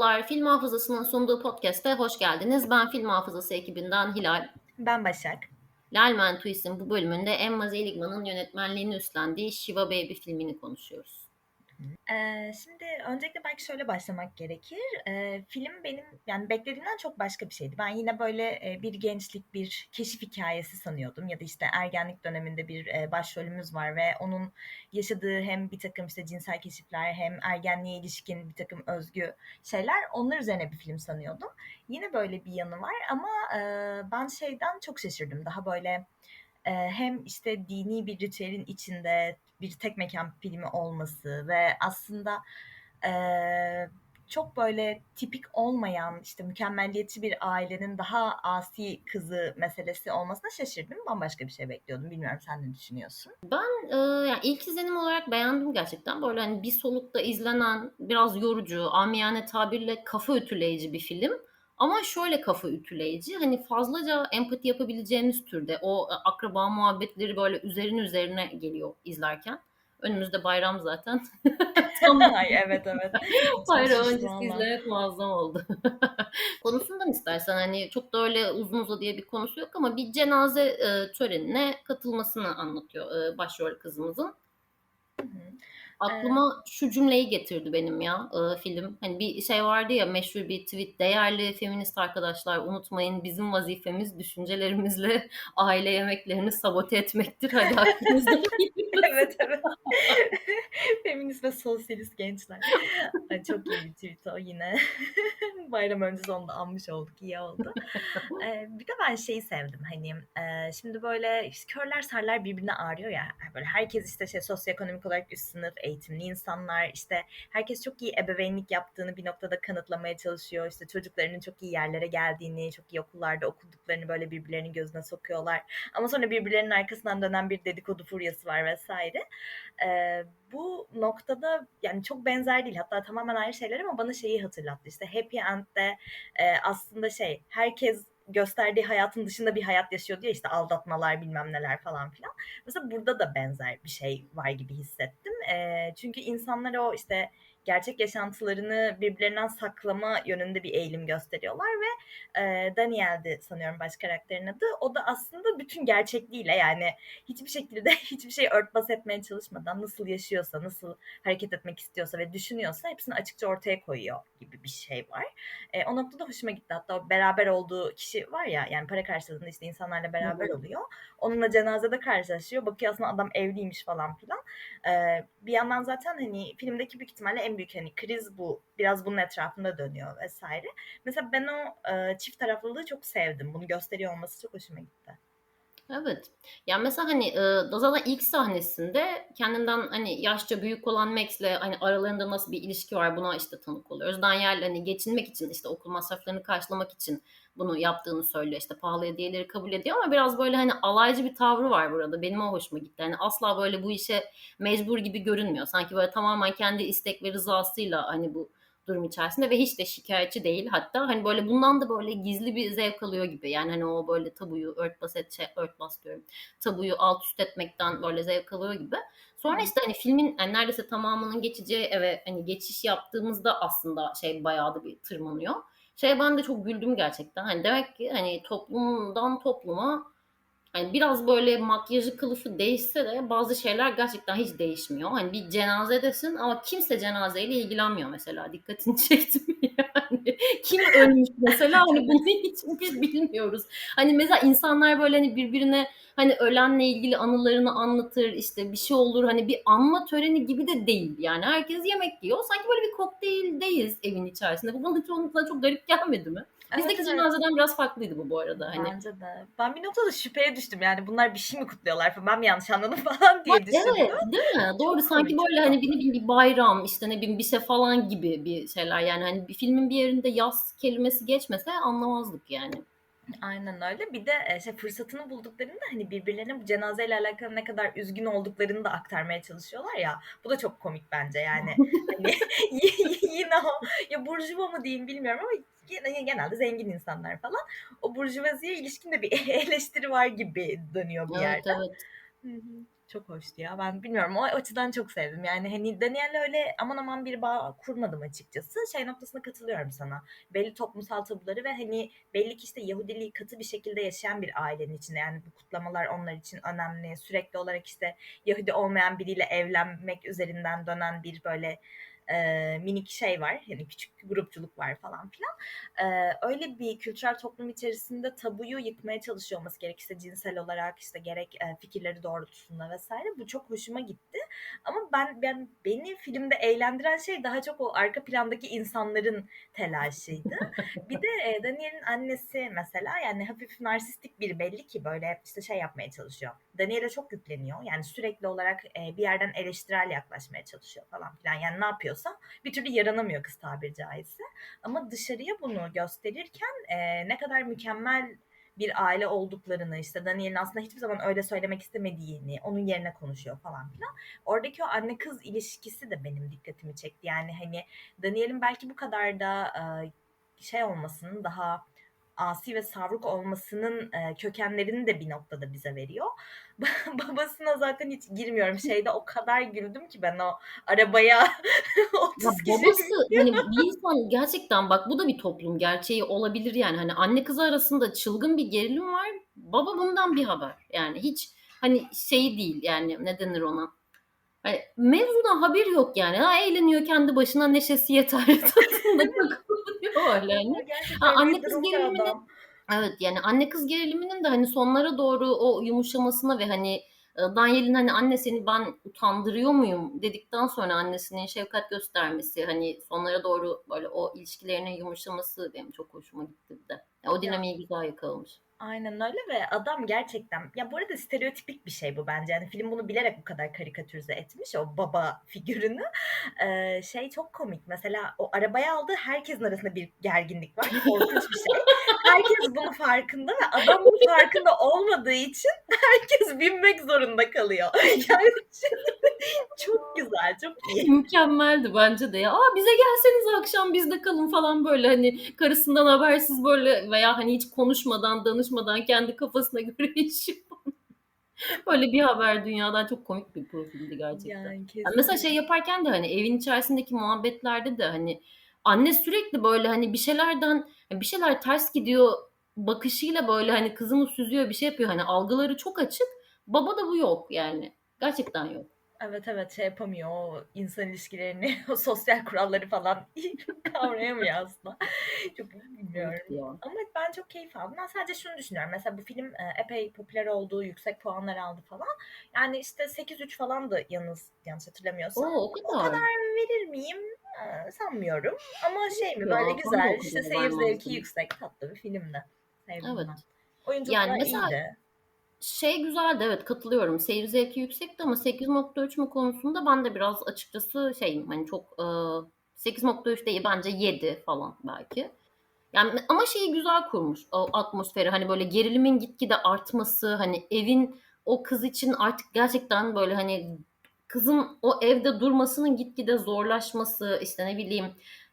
Merhabalar, Film Hafızası'nın sunduğu podcast'e hoş geldiniz. Ben Film Hafızası ekibinden Hilal. Ben Başak. Lalman Twist'in bu bölümünde Emma Seligman'ın yönetmenliğini üstlendiği Shiva Baby filmini konuşuyoruz. Ee, şimdi öncelikle belki şöyle başlamak gerekir. Ee, film benim yani beklediğimden çok başka bir şeydi. Ben yine böyle e, bir gençlik, bir keşif hikayesi sanıyordum. Ya da işte ergenlik döneminde bir e, başrolümüz var ve onun yaşadığı hem bir takım işte cinsel keşifler hem ergenliğe ilişkin bir takım özgü şeyler onlar üzerine bir film sanıyordum. Yine böyle bir yanı var ama e, ben şeyden çok şaşırdım. Daha böyle hem işte dini bir ritüelin içinde bir tek mekan filmi olması ve aslında e, çok böyle tipik olmayan işte mükemmelliyetçi bir ailenin daha asi kızı meselesi olmasına şaşırdım. Bambaşka bir şey bekliyordum. Bilmiyorum sen ne düşünüyorsun? Ben e, yani ilk izlenim olarak beğendim gerçekten. Böyle hani bir solukta izlenen biraz yorucu, amiyane tabirle kafa ütüleyici bir film. Ama şöyle kafa ütüleyici hani fazlaca empati yapabileceğimiz türde o akraba muhabbetleri böyle üzerine üzerine geliyor izlerken. Önümüzde bayram zaten. tamam. Ay, evet evet. bayram öncesi izlemek muazzam oldu. Konusundan istersen hani çok da öyle uzun uzadıya bir konusu yok ama bir cenaze e, törenine katılmasını anlatıyor e, başrol kızımızın. Hı hı. Aklıma şu cümleyi getirdi benim ya e, film. Hani bir şey vardı ya meşhur bir tweet. Değerli feminist arkadaşlar unutmayın bizim vazifemiz düşüncelerimizle aile yemeklerini sabote etmektir. Hadi aklınızda evet evet. feminist ve sosyalist gençler. Ay, çok iyi bir tweet o yine. Bayram öncesi onu da anmış olduk. iyi oldu. Ee, bir de ben şeyi sevdim. Hani e, şimdi böyle işte körler sarlar birbirine ağrıyor ya. Böyle herkes işte şey sosyoekonomik olarak üst sınıf, eğitimli insanlar işte herkes çok iyi ebeveynlik yaptığını bir noktada kanıtlamaya çalışıyor. İşte çocuklarının çok iyi yerlere geldiğini, çok iyi okullarda okuduklarını böyle birbirlerinin gözüne sokuyorlar. Ama sonra birbirlerinin arkasından dönen bir dedikodu furyası var vesaire. Ee, bu noktada yani çok benzer değil hatta tamamen ayrı şeyler ama bana şeyi hatırlattı. İşte Happy End'de e, aslında şey herkes gösterdiği hayatın dışında bir hayat yaşıyor diye işte aldatmalar bilmem neler falan filan. Mesela burada da benzer bir şey var gibi hissettim. E, çünkü insanlar o işte gerçek yaşantılarını birbirlerinden saklama yönünde bir eğilim gösteriyorlar ve e, Daniel'di sanıyorum baş karakterin adı. O da aslında bütün gerçekliğiyle yani hiçbir şekilde hiçbir şey örtbas etmeye çalışmadan nasıl yaşıyorsa, nasıl hareket etmek istiyorsa ve düşünüyorsa hepsini açıkça ortaya koyuyor gibi bir şey var. E, o noktada hoşuma gitti. Hatta o beraber olduğu kişi var ya yani para karşılığında işte insanlarla beraber oluyor. Onunla cenazede karşılaşıyor. Bakıyor aslında adam evliymiş falan filan. E, bir yandan zaten hani filmdeki büyük ihtimalle en büyük hani kriz bu. Biraz bunun etrafında dönüyor vesaire. Mesela ben o e, çift taraflılığı çok sevdim. Bunu gösteriyor olması çok hoşuma gitti. Evet. Yani mesela hani e, zaten ilk sahnesinde kendinden hani yaşça büyük olan Max'le hani aralarında nasıl bir ilişki var buna işte tanık oluyoruz. Daniel hani geçinmek için işte okul masraflarını karşılamak için bunu yaptığını söylüyor. İşte pahalı hediyeleri kabul ediyor ama biraz böyle hani alaycı bir tavrı var burada. Benim o hoşuma gitti. Hani asla böyle bu işe mecbur gibi görünmüyor. Sanki böyle tamamen kendi istek ve rızasıyla hani bu durum içerisinde ve hiç de şikayetçi değil hatta hani böyle bundan da böyle gizli bir zevk alıyor gibi yani hani o böyle tabuyu örtbas et şey, örtbas diyorum tabuyu alt üst etmekten böyle zevk alıyor gibi sonra işte hani filmin yani neredeyse tamamının geçeceği eve hani geçiş yaptığımızda aslında şey bayağı da bir tırmanıyor şey ben de çok güldüm gerçekten. Hani demek ki hani toplumdan topluma Hani biraz böyle makyajı kılıfı değişse de bazı şeyler gerçekten hiç değişmiyor. Hani bir cenazedesin ama kimse cenazeyle ilgilenmiyor mesela. Dikkatini çektim yani. Kim ölmüş mesela hani bunu hiç, hiç bilmiyoruz. Hani mesela insanlar böyle hani birbirine hani ölenle ilgili anılarını anlatır işte bir şey olur hani bir anma töreni gibi de değil yani herkes yemek yiyor sanki böyle bir kokteyldeyiz evin içerisinde bu bana çoğunlukla çok garip gelmedi mi? Bizdeki evet, cenazeden biraz farklıydı bu bu arada. Hani. Bence de. Ben bir noktada şüpheye düştüm yani bunlar bir şey mi kutluyorlar falan ben mi yanlış anladım falan diye düşündüm. Evet değil mi? Doğru sanki böyle hani bir, bir, bir bayram işte ne bileyim bir şey falan gibi bir şeyler yani hani bir filmin bir yerinde yaz kelimesi geçmese anlamazdık yani. Aynen öyle. Bir de e, şey fırsatını bulduklarında hani birbirlerine bu cenazeyle alakalı ne kadar üzgün olduklarını da aktarmaya çalışıyorlar ya. Bu da çok komik bence yani. hani, yine o ya burjuva mı diyeyim bilmiyorum ama genelde zengin insanlar falan. O burjuvaziye ilişkin de bir eleştiri var gibi dönüyor bir evet, yerde. Evet. Çok hoştu ya. Ben bilmiyorum o açıdan çok sevdim. Yani hani Daniel'le öyle aman aman bir bağ kurmadım açıkçası. Şey noktasına katılıyorum sana. Belli toplumsal tabuları ve hani belli ki işte Yahudiliği katı bir şekilde yaşayan bir ailenin içinde. Yani bu kutlamalar onlar için önemli. Sürekli olarak işte Yahudi olmayan biriyle evlenmek üzerinden dönen bir böyle e, minik şey var. Yani küçük bir grupçuluk var falan filan. E, öyle bir kültürel toplum içerisinde tabuyu yıkmaya çalışıyor olması gerekirse cinsel olarak işte gerek e, fikirleri doğrultusunda vesaire. Bu çok hoşuma gitti. Ama ben, ben beni filmde eğlendiren şey daha çok o arka plandaki insanların telaşıydı. bir de e, Daniel'in annesi mesela yani hafif narsistik biri belli ki böyle işte şey yapmaya çalışıyor. Daniel'e çok yükleniyor. Yani sürekli olarak e, bir yerden eleştirel yaklaşmaya çalışıyor falan filan. Yani ne yapıyorsa bir türlü yaranamıyor kız tabiri caizse. Ama dışarıya bunu gösterirken e, ne kadar mükemmel bir aile olduklarını işte Daniel'in aslında hiçbir zaman öyle söylemek istemediğini onun yerine konuşuyor falan filan. Oradaki o anne kız ilişkisi de benim dikkatimi çekti. Yani hani Daniel'in belki bu kadar da e, şey olmasının daha asi ve savruk olmasının e, kökenlerini de bir noktada bize veriyor. Babasına zaten hiç girmiyorum. Şeyde o kadar güldüm ki ben o arabaya 30 Ya babası hani bir insan gerçekten bak bu da bir toplum gerçeği olabilir yani. Hani anne kız arasında çılgın bir gerilim var. Baba bundan bir haber. Yani hiç hani şey değil yani ne denir ona? Hani mevzudan haberi yok yani. Ha, eğleniyor kendi başına neşesi yeter tadında takılıyor öyle hani. Ha, anne kız durum bir gerilimini adam. Evet yani anne kız geriliminin de hani sonlara doğru o yumuşamasına ve hani Daniel'in hani anne seni ben utandırıyor muyum dedikten sonra annesinin şefkat göstermesi hani sonlara doğru böyle o ilişkilerinin yumuşaması benim çok hoşuma gitti bir de. Ya, o dinamiği güzel yakalamış. Aynen öyle ve adam gerçekten ya bu arada stereotipik bir şey bu bence. Yani film bunu bilerek bu kadar karikatürize etmiş o baba figürünü. Ee, şey çok komik. Mesela o arabaya aldığı herkesin arasında bir gerginlik var. Korkunç bir şey. Herkes bunun farkında ve adam bunun farkında olmadığı için herkes binmek zorunda kalıyor. Yani çok iyi. Mükemmeldi bence de ya. Aa bize gelseniz akşam bizde kalın falan böyle hani karısından habersiz böyle veya hani hiç konuşmadan danışmadan kendi kafasına göre yaşıyor. Böyle bir haber dünyadan çok komik bir profildi gerçekten. Yani Yani mesela şey yaparken de hani evin içerisindeki muhabbetlerde de hani anne sürekli böyle hani bir şeylerden bir şeyler ters gidiyor bakışıyla böyle hani kızını süzüyor bir şey yapıyor hani algıları çok açık. Baba da bu yok yani. Gerçekten yok. Evet evet şey yapamıyor o insan ilişkilerini, o sosyal kuralları falan kavrayamıyor aslında. Çok Evet bilmiyorum. ya. Ama ben çok keyif aldım. Ben sadece şunu düşünüyorum. Mesela bu film e, epey popüler oldu, yüksek puanlar aldı falan. Yani işte 8-3 falan da yalnız yanlış hatırlamıyorsam. Oo o O kadar. kadar verir miyim? E, sanmıyorum. Ama şey mi böyle güzel, işte kadar seyir zevki yüksek, tatlı bir filmdi. Sevdim Evet. ben. Yani Oyunculuklar mesela iyiydi. Şey güzeldi evet katılıyorum. Seyir zevki yüksekti ama 8.3 mu konusunda ben de biraz açıkçası şeyim hani çok e, 8.3 değil bence 7 falan belki. Yani ama şeyi güzel kurmuş o atmosferi hani böyle gerilimin gitgide artması hani evin o kız için artık gerçekten böyle hani kızın o evde durmasının gitgide zorlaşması işte ne bileyim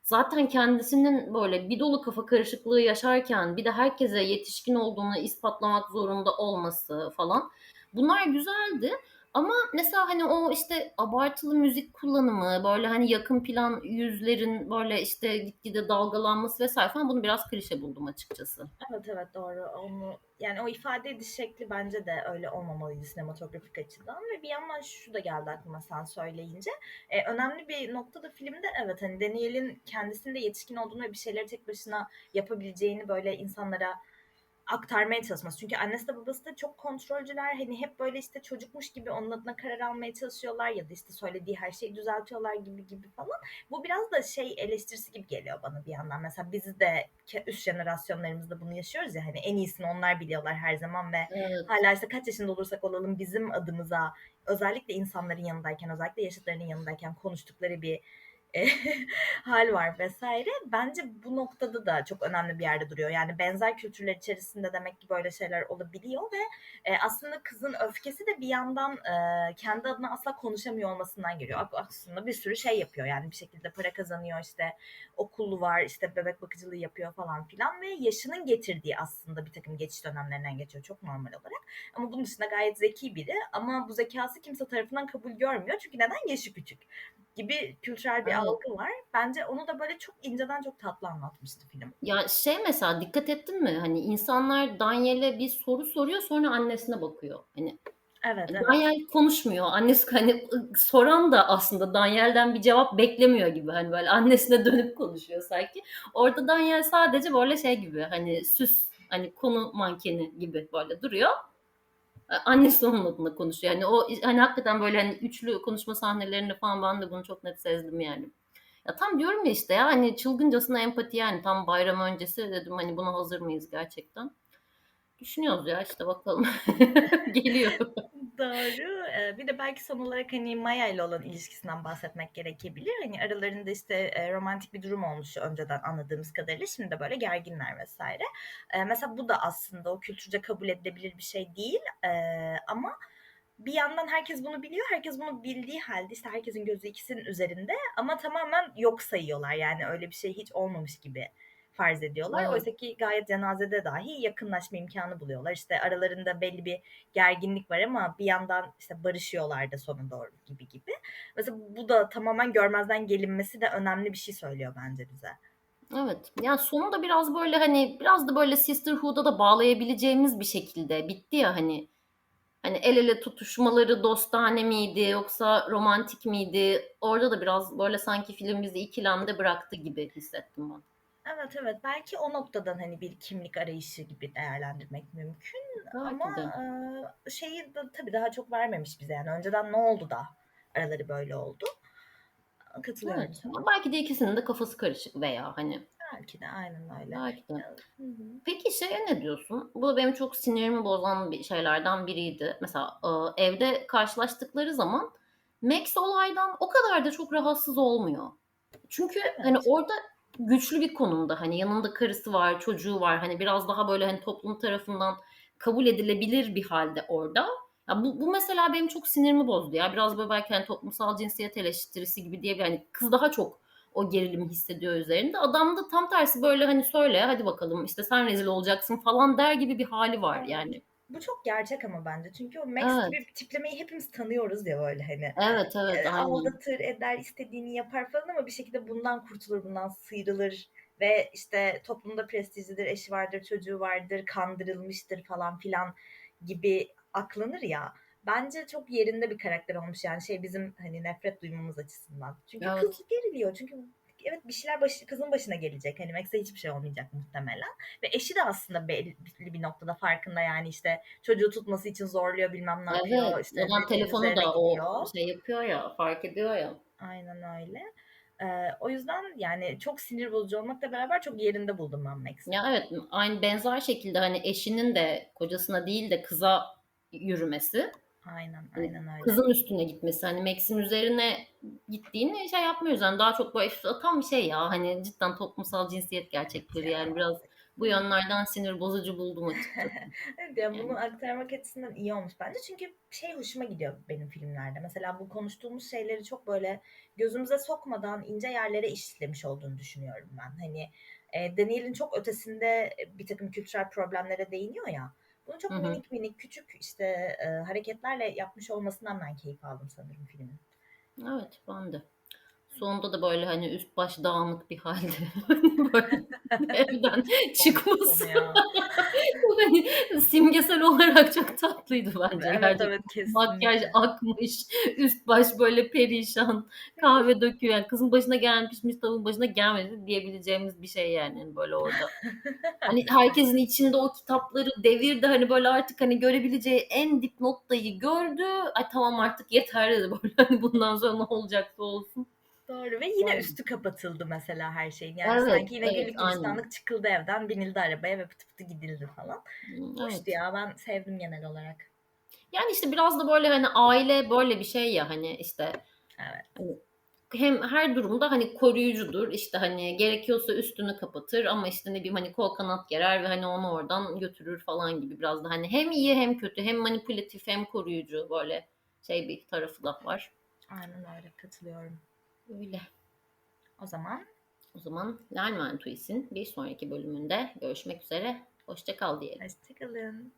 zaten kendisinin böyle bir dolu kafa karışıklığı yaşarken bir de herkese yetişkin olduğunu ispatlamak zorunda olması falan bunlar güzeldi. Ama mesela hani o işte abartılı müzik kullanımı, böyle hani yakın plan yüzlerin böyle işte gitgide dalgalanması vesaire falan bunu biraz klişe buldum açıkçası. Evet evet doğru. Onu yani o ifade ediş şekli bence de öyle olmamalıydı sinematografik açıdan ve bir yandan şu da geldi aklıma sen söyleyince. Ee, önemli bir nokta da filmde evet hani Daniel'in kendisinde yetişkin olduğunu ve bir şeyleri tek başına yapabileceğini böyle insanlara aktarmaya çalışması. Çünkü annesi de babası da çok kontrolcüler. Hani hep böyle işte çocukmuş gibi onun adına karar almaya çalışıyorlar ya da işte söylediği her şeyi düzeltiyorlar gibi gibi falan. Bu biraz da şey eleştirisi gibi geliyor bana bir yandan. Mesela biz de üst jenerasyonlarımızda bunu yaşıyoruz ya hani en iyisini onlar biliyorlar her zaman ve Evet. hala işte kaç yaşında olursak olalım bizim adımıza özellikle insanların yanındayken özellikle yaşıtlarının yanındayken konuştukları bir hâl var vs. Bence bu noktada da çok önemli bir yerde duruyor. Yani benzer kültürler içerisinde demek ki böyle şeyler olabiliyor ve, eee, aslında kızın öfkesi de bir yandan, eee, kendi adına asla konuşamıyor olmasından geliyor. Aslında bir sürü şey yapıyor. Yani bir şekilde para kazanıyor, işte okulu var, işte bebek bakıcılığı yapıyor falan filan ve yaşının getirdiği aslında birtakım geçiş dönemlerinden geçiyor çok normal olarak. Ama bunun dışında gayet zeki biri ama bu zekâsı kimse tarafından kabul görmüyor. Çünkü neden? Yaşı küçük gibi kültürel bir Evet. algı var. Bence onu da böyle çok inceden çok tatlı anlatmıştı film. Ya şey mesela dikkat ettin mi? Hani insanlar Daniel'e bir soru soruyor sonra annesine bakıyor. Hani Evet, evet. Daniel konuşmuyor. Annesi hani soran da aslında Daniel'den bir cevap beklemiyor gibi. Hani böyle annesine dönüp konuşuyor sanki. Orada Daniel sadece böyle şey gibi hani süs hani konu mankeni gibi böyle duruyor. Annesi onun adına konuşuyor. Yani o hani hakikaten böyle hani üçlü konuşma sahnelerinde falan ben de bunu çok net sezdim yani. Ya tam diyorum ya işte ya hani çılgıncasına empati yani tam bayram öncesi dedim hani buna hazır mıyız gerçekten? Düşünüyoruz ya işte bakalım. Geliyor. Doğru. Eee, bir de belki son olarak hani Maya ile olan ilişkisinden bahsetmek gerekebilir. Hani aralarında işte eee, romantik bir durum olmuş önceden anladığımız kadarıyla. Şimdi de böyle gerginler vesaire. Eee, mesela bu da aslında o kültürce kabul edilebilir bir şey değil. Eee, ama bir yandan herkes bunu biliyor. Herkes bunu bildiği halde işte herkesin gözü ikisinin üzerinde ama tamamen yok sayıyorlar. Yani öyle bir şey hiç olmamış gibi farz ediyorlar. Evet. Oysa ki gayet cenazede dahi yakınlaşma imkanı buluyorlar. İşte aralarında belli bir gerginlik var ama bir yandan işte barışıyorlar da sona doğru gibi gibi. Mesela bu da tamamen görmezden gelinmesi de önemli bir şey söylüyor bence bize. Evet. Yani sonu da biraz böyle hani biraz da böyle Sisterhood'a da bağlayabileceğimiz bir şekilde bitti ya hani. Hani el ele tutuşmaları dostane miydi yoksa romantik miydi? Orada da biraz böyle sanki film bizi ikilemde bıraktı gibi hissettim ben. Evet evet belki o noktadan hani bir kimlik arayışı gibi değerlendirmek mümkün Belki ama e, şeyi de tabii daha çok vermemiş bize yani önceden ne oldu da araları böyle oldu. Katılıyorum Evet. sana. Ama belki de ikisinin de kafası karışık veya hani Belki de aynen öyle. belki de. Hı hı. Peki şeye ne diyorsun? Bu da benim çok sinirimi bozan bir şeylerden biriydi. Mesela e, evde karşılaştıkları zaman Max olaydan o kadar da çok rahatsız olmuyor. Çünkü hani Evet. orada güçlü bir konumda hani yanında karısı var, çocuğu var. Hani biraz daha böyle hani toplum tarafından kabul edilebilir bir halde orada. Ya bu, bu mesela benim çok sinirimi bozdu ya. Biraz böyle belki hani toplumsal cinsiyet eleştirisi gibi diye hani kız daha çok o gerilimi hissediyor üzerinde. Adam da tam tersi böyle hani söyle hadi bakalım işte sen rezil olacaksın falan der gibi bir hali var yani. Bu çok gerçek ama bence. Çünkü o Max Evet. gibi tiplemeyi hepimiz tanıyoruz ya böyle hani. Evet evet E, aynen. aldatır, eder, istediğini yapar falan ama bir şekilde bundan kurtulur, bundan sıyrılır ve işte toplumda prestijlidir, eşi vardır, çocuğu vardır, kandırılmıştır falan filan gibi aklanır ya. Bence çok yerinde bir karakter olmuş yani şey bizim hani nefret duymamız açısından. Çünkü Evet. kız geriliyor. Çünkü evet bir şeyler başı, kızın başına gelecek. Hani Max'e hiçbir şey olmayacak muhtemelen. Ve eşi de aslında belli bir noktada farkında yani işte çocuğu tutması için zorluyor bilmem ne yapıyor. Evet. işte Adam dediğin telefonu da o şey yapıyor ya fark ediyor ya. Aynen öyle. Ee, o yüzden yani çok sinir bozucu olmakla beraber çok yerinde buldum ben Max'i. Ya evet aynı benzer şekilde hani eşinin de kocasına değil de kıza yürümesi. Aynen, Hani aynen öyle. kızın üstüne gitmesi hani Max'in üzerine gittiğini şey yapmıyoruz yani daha çok böyle tam bir şey ya hani cidden toplumsal cinsiyet gerçekleri yani biraz bu yönlerden sinir bozucu buldum açıkçası. Evet, yani Yani. bunu aktarmak açısından iyi olmuş bence. Çünkü şey hoşuma gidiyor benim filmlerde. Mesela bu konuştuğumuz şeyleri çok böyle gözümüze sokmadan ince yerlere işlemiş olduğunu düşünüyorum ben. Hani e, Daniel'in çok ötesinde bir takım kültürel problemlere değiniyor ya. Bunu çok Hı hı. minik minik küçük işte e, hareketlerle yapmış olmasından ben keyif aldım sanırım filmin. Evet ben de. Sonunda da böyle hani üst baş dağınık bir halde böyle evden çıkması hani simgesel olarak çok tatlıydı bence Evet gerçekten. evet Makyaj kesinlikle. akmış, üst baş böyle perişan, kahve döküyor. Yani kızın başına gelen pişmiş tavuğun başına gelmedi diyebileceğimiz bir şey yani böyle orada. Hani herkesin içinde o kitapları devirdi hani böyle artık hani görebileceği en dip noktayı gördü. Ay tamam artık yeter dedi böyle hani bundan sonra ne olacaksa olsun. Doğru ve yine Aynen. üstü kapatıldı mesela her şeyin. Yani Evet, sanki yine evet, güllük aynen. gülistanlık çıkıldı evden, binildi arabaya ve pıtı pıtı gidildi falan. Hmm, Hoştu Evet. ya ben sevdim genel olarak. Yani işte biraz da böyle hani aile böyle bir şey ya hani işte Evet. hani hem her durumda hani koruyucudur. İşte hani gerekiyorsa üstünü kapatır ama işte ne bileyim hani kol kanat gerer ve hani onu oradan götürür falan gibi biraz da hani hem iyi hem kötü hem manipülatif hem koruyucu böyle şey bir tarafı da var. Aynen öyle katılıyorum. Öyle. O zaman O zaman Lerman Tuis'in bir sonraki bölümünde görüşmek üzere. Hoşça kal diyelim. hoşçakalın.